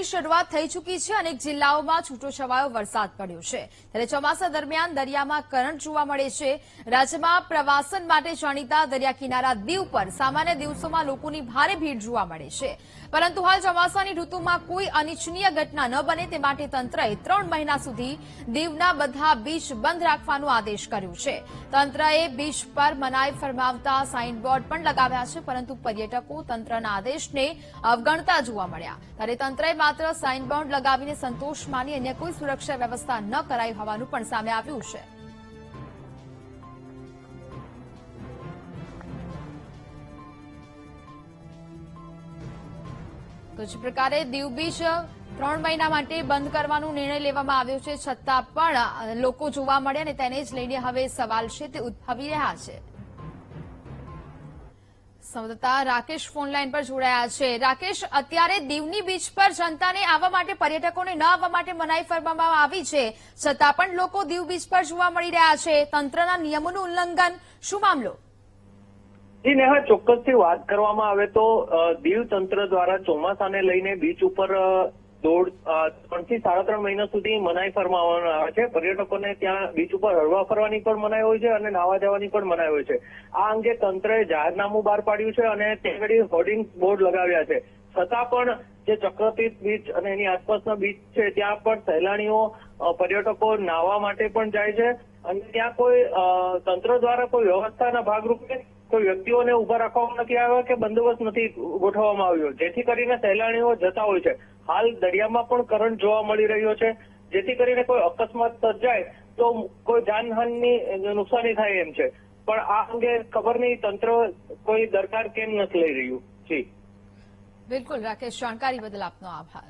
ઋતુની શરૂઆત થઈ ચૂકી છે. અનેક જિલ્લાઓમાં છૂટોછવાયો વરસાદ પડ્યો છે. ત્યારે ચોમાસા દરમિયાન દરિયામાં કરંટ જોવા મળે છે. રાજ્યમાં પ્રવાસન માટે જાણીતા દરિયા દીવ પર સામાન્ય દિવસોમાં લોકોની ભારે ભીડ જોવા મળે છે. પરંતુ હાલ ચોમાસાની ઋતુમાં કોઈ અનિચ્છનીય ઘટના ન બને તે માટે તંત્રએ ત્રણ મહિના સુધી દીવના બધા બીચ બંધ રાખવાનો આદેશ કર્યો છે. તંત્રએ બીચ પર મનાઈ ફરમાવતા સાઇનબોર્ડ પણ લગાવ્યા છે, પરંતુ પર્યટકો તંત્રના આદેશને અવગણતા જોવા મળ્યા. ત્યારે તંત્રએ માત્ર સાઇનબોર્ડ લગાવીને સંતોષ માની અન્ય કોઈ સુરક્ષા વ્યવસ્થા ન કરાઈ હોવાનું પણ સામે આવ્યું છે. તો જે પ્રકારે દીવ બીચ ત્રણ મહિના માટે બંધ કરવાનો નિર્ણય લેવામાં આવ્યો છે, છતાં પણ લોકો જોવા મળે અને તેને જ લઈને હવે સવાલ છે, તે ઉદભવી રહ્યા છે. સંવાદદાતા રાકેશ ફોનલાઈન પર જોડાયા છે. રાકેશ, અત્યારે દીવની બીચ પર જનતાને આવવા માટે, પર્યટકોને ન આવવા માટે મનાઈ ફરવામાં આવી છે. છતાં પણ લોકો દીવ બીચ પર જોવા મળી રહ્યા છે. તંત્રના નિયમોનું ઉલ્લંઘન. શું મામલો? જી, નેહા, ચોક્કસથી વાત કરવામાં આવે તો દીવ તંત્ર દ્વારા ચોમાસાને લઈને બીચ ઉપર દોઢ ત્રણથી સાડા ત્રણ મહિના સુધી મનાઈ ફરમાવવામાં આવે છે. પર્યટકોને ત્યાં બીચ ઉપર હરવા ફરવાની પણ મનાઈ હોય છે અને નાવા જવાની પણ મનાઈ હોય છે. આ અંગે તંત્રએ જાહેરનામું બહાર પાડ્યું છે અને તે ઘડી હોર્ડિંગ બોર્ડ લગાવ્યા છે. છતાં પણ જે ચક્રતીર્થ બીચ અને એની આસપાસના બીચ છે, ત્યાં પણ સહેલાણીઓ પર્યટકો નાવા માટે પણ જાય છે. અને ત્યાં કોઈ તંત્ર દ્વારા કોઈ વ્યવસ્થાના ભાગરૂપે કોઈ વ્યક્તિઓને ઊભા રાખવામાં નથી આવ્યા કે બંદોબસ્ત નથી ગોઠવવામાં આવ્યો. જેથી કરીને સહેલાણીઓ જતા હોય છે. હાલ દરિયામાં પણ કરંટ જોવા મળી રહ્યો છે. જેથી કરીને કોઈ અકસ્માત સર્જાય તો કોઈ જાનહાનની નુકસાની થાય એમ છે. પણ આ અંગે ખબર નહીં, તંત્ર કોઈ દરકાર કેમ નથી લઈ રહ્યું? જી. બિલકુલ, રાકેશ, જાણકારી બદલ આપનો આભાર.